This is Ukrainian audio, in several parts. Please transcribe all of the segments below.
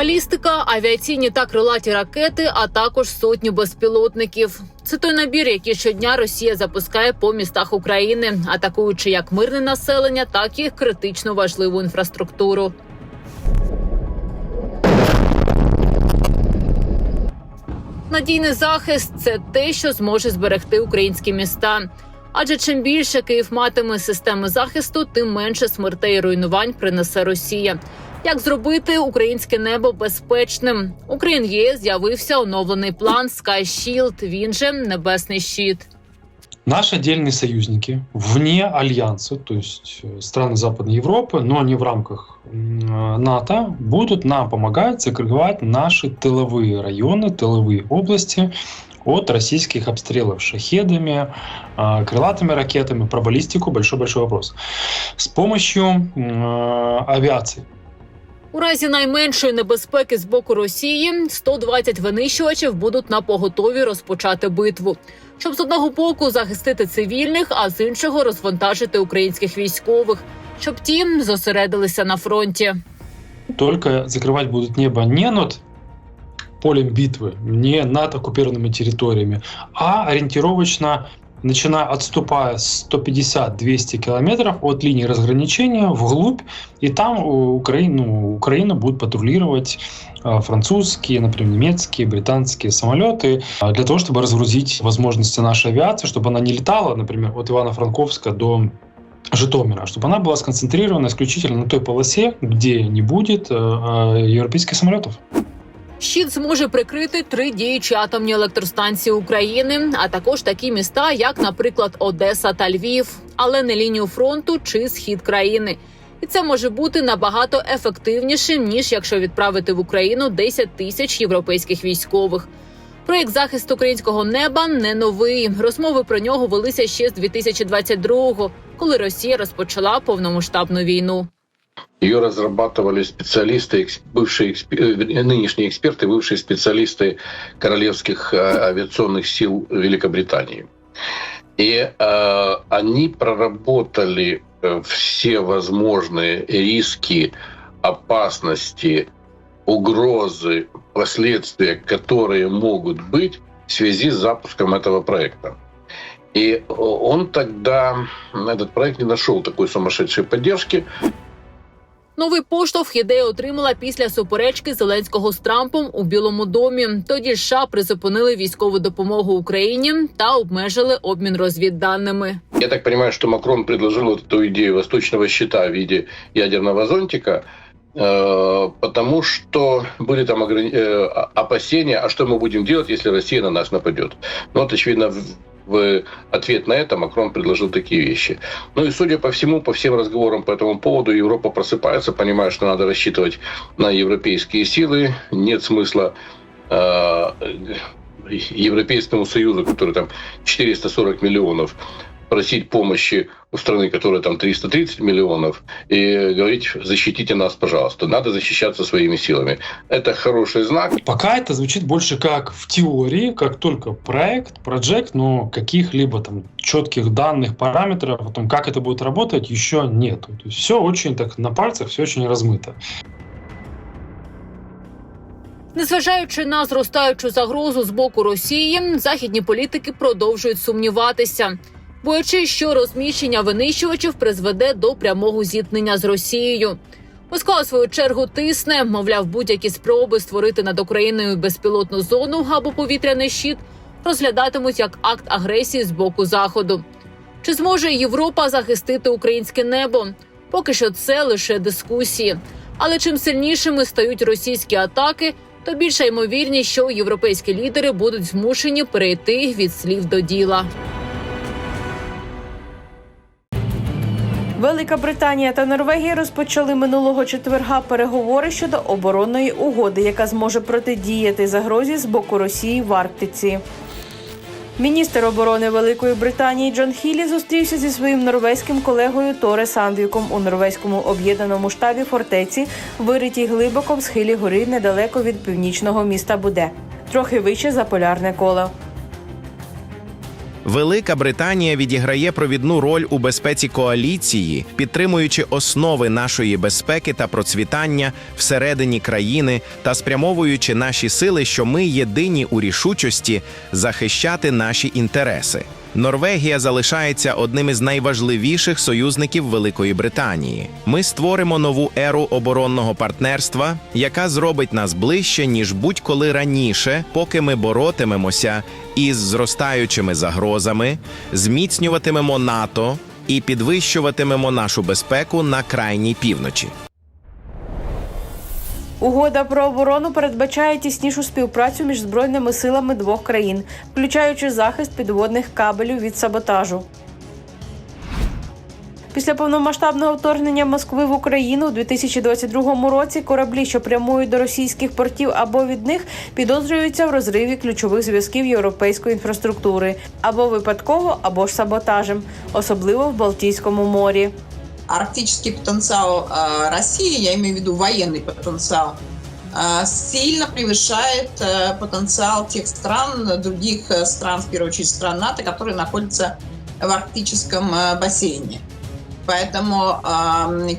Балістика, авіаційні та крилаті ракети, а також сотні безпілотників. Це той набір, який щодня Росія запускає по містах України, атакуючи як мирне населення, так і критично важливу інфраструктуру. Надійний захист це те, що зможе зберегти українські міста. Адже чим більше Київ матиме системи захисту, тим менше смертей і руйнувань принесе Росія. Як зробити українське небо безпечним? Україн ЄС з'явився оновлений план Sky Shield, Він же небесний щит. Наши отдельные союзники вне альянса, то есть э, страны Западной Европы, но не в рамках м, э, НАТО, будут нам помогать закрывать наши тыловые районы, тыловые области от российских обстрелов шахедами, а, крылатыми ракетами. Про баллистику большой-большой вопрос. С помощью м, э, авиации. У разі найменшої небезпеки з боку Росії 120 винищувачів будуть на поготові розпочати битву, щоб з одного боку захистити цивільних, а з іншого розвантажити українських військових, щоб ті зосередилися на фронті. Только закрывать будут небо не над полем битвы, не над оккупированными территориями, а ориентировочно, начиная отступая 150-200 километров от линии разграничения вглубь, и там у Украину, Украина будет патрулировать а, французские, например, немецкие, британские самолеты а, для того, чтобы разгрузить возможности нашей авиации, чтобы она не летала, например, от Ивано-Франковска до Житомира, чтобы она была сконцентрирована исключительно на той полосе, где не будет э, э, европейских самолетов. Щит зможе прикрити три діючі атомні електростанції України, а також такі міста, як, наприклад, Одеса та Львів, але не лінію фронту чи схід країни. І це може бути набагато ефективнішим ніж якщо відправити в Україну 10 тисяч європейських військових. Проєкт захисту українського неба не новий. Розмови про нього велися ще з 2022-го, коли Росія розпочала повномасштабну війну. Ее разрабатывали специалисты, бывшие, э, нынешние эксперты, бывшие специалисты королевских э, авиационных сил Великобритании. И э, они проработали э, все возможные риски, опасности, угрозы, последствия, которые могут быть в связи с запуском этого проекта. И он тогда, этот проект не нашел такой сумасшедшей поддержки, Новий поштовх ідея отримала після суперечки Зеленського з Трампом у Білому домі. Тоді США призупинили військову допомогу Україні та обмежили обмін розвідданими. Я так понимаю, что Макрон предложил вот эту идею восточного щита в виде ядерного зонтика, э, потому что были там ограни- э, опасения, а что мы будем делать, если Россия на нас нападет. Ну, вот, очевидно, в, ответ на это Макрон предложил такие вещи. Ну и, судя по всему, по всем разговорам по этому поводу, Европа просыпается, понимая, что надо рассчитывать на европейские силы, нет смысла э, Европейскому Союзу, который там 440 миллионов, просить помощи у страны, которая там 330 миллионов, и говорить, защитите нас, пожалуйста. Надо защищаться своими силами. Это хороший знак. Пока это звучит больше как в теории, как только проект, проект, но каких-либо там четких данных, параметров о том, как это будет работать, еще нету. То есть все очень так на пальцах, все очень размыто. Незважаючи на зростаючу загрозу з боку Росії, західні політики продовжують сумніватися, боячись, що розміщення винищувачів призведе до прямого зіткнення з Росією. Москва у свою чергу тисне, мовляв, будь-які спроби створити над Україною безпілотну зону або повітряний щит розглядатимуть як акт агресії з боку заходу. Чи зможе Європа захистити українське небо? Поки що це лише дискусії. Але чим сильнішими стають російські атаки, то більша ймовірність, що європейські лідери будуть змушені перейти від слів до діла. Велика Британія та Норвегія розпочали минулого четверга переговори щодо оборонної угоди, яка зможе протидіяти загрозі з боку Росії в Арктиці. Міністр оборони Великої Британії Джон Хілі зустрівся зі своїм норвезьким колегою Торе Сандвіком у норвезькому об'єднаному штабі фортеці, виритій глибоко в схилі гори недалеко від північного міста Буде, трохи вище за полярне коло. Велика Британія відіграє провідну роль у безпеці коаліції, підтримуючи основи нашої безпеки та процвітання всередині країни та спрямовуючи наші сили, що ми єдині у рішучості захищати наші інтереси. Норвегія залишається одним із найважливіших союзників Великої Британії. Ми створимо нову еру оборонного партнерства, яка зробить нас ближче ніж будь-коли раніше, поки ми боротимемося із зростаючими загрозами, зміцнюватимемо НАТО і підвищуватимемо нашу безпеку на крайній півночі. Угода про оборону передбачає тіснішу співпрацю між збройними силами двох країн, включаючи захист підводних кабелів від саботажу. Після повномасштабного вторгнення Москви в Україну у 2022 році кораблі, що прямують до російських портів або від них, підозрюються в розриві ключових зв'язків європейської інфраструктури або випадково, або ж саботажем, особливо в Балтійському морі. арктический потенциал э, России, я имею в виду военный потенциал, э, сильно превышает э, потенциал тех стран, других э, стран, в первую очередь стран НАТО, которые находятся в арктическом э, бассейне. Поэтому,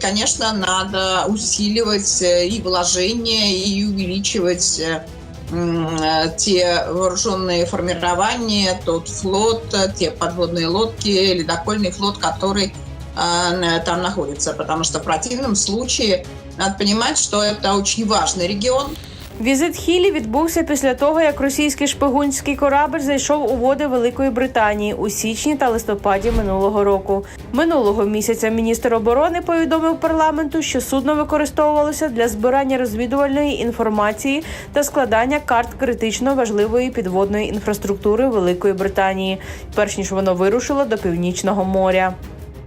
конечно, надо усиливать э, и вложения, и увеличивать э, э, те вооруженные формирования, тот флот, те подводные лодки, ледокольный флот, который э, там находится, потому что в противном случае надо понимать, что это очень важный регион. Візит Хілі відбувся після того, як російський шпигунський корабль зайшов у води Великої Британії у січні та листопаді минулого року. Минулого місяця міністр оборони повідомив парламенту, що судно використовувалося для збирання розвідувальної інформації та складання карт критично важливої підводної інфраструктури Великої Британії, перш ніж воно вирушило до північного моря.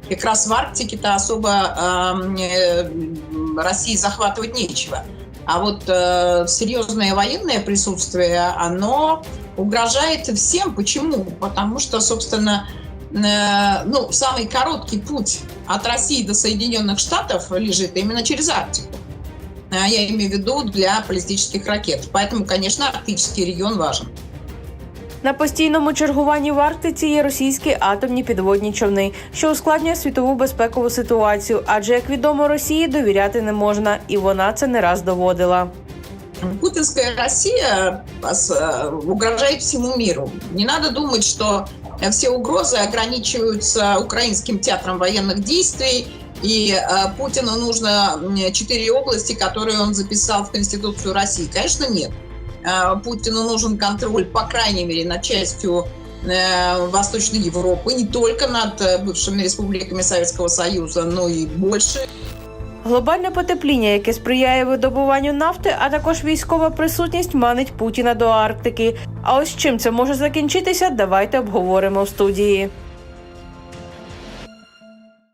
Как раз в Арктике-то особо эм, э, России захватывать нечего. А вот э, серьезное военное присутствие, оно угрожает всем. Почему? Потому что, собственно, э, ну, самый короткий путь от России до Соединенных Штатов лежит именно через Арктику. А Я имею в виду для баллистических ракет. Поэтому, конечно, арктический регион важен. На постійному чергуванні в Арктиці є російські атомні підводні човни, що ускладнює світову безпекову ситуацію. Адже, як відомо, Росії довіряти не можна, і вона це не раз доводила. Путинская Россия э, угрожает всему миру. Не надо думать, что все угрозы ограничиваются украинским театром военных действий, и э, Путину нужно м, четыре области, которые он записал в Конституцию России. Конечно, нет. Э, Путину нужен контроль, по крайней мере, над частью э, Восточной Европы, не только над э, бывшими республиками Советского Союза, но и больше. Глобальне потепління, яке сприяє видобуванню нафти, а також військова присутність манить Путіна до Арктики. А ось чим це може закінчитися, давайте обговоримо в студії.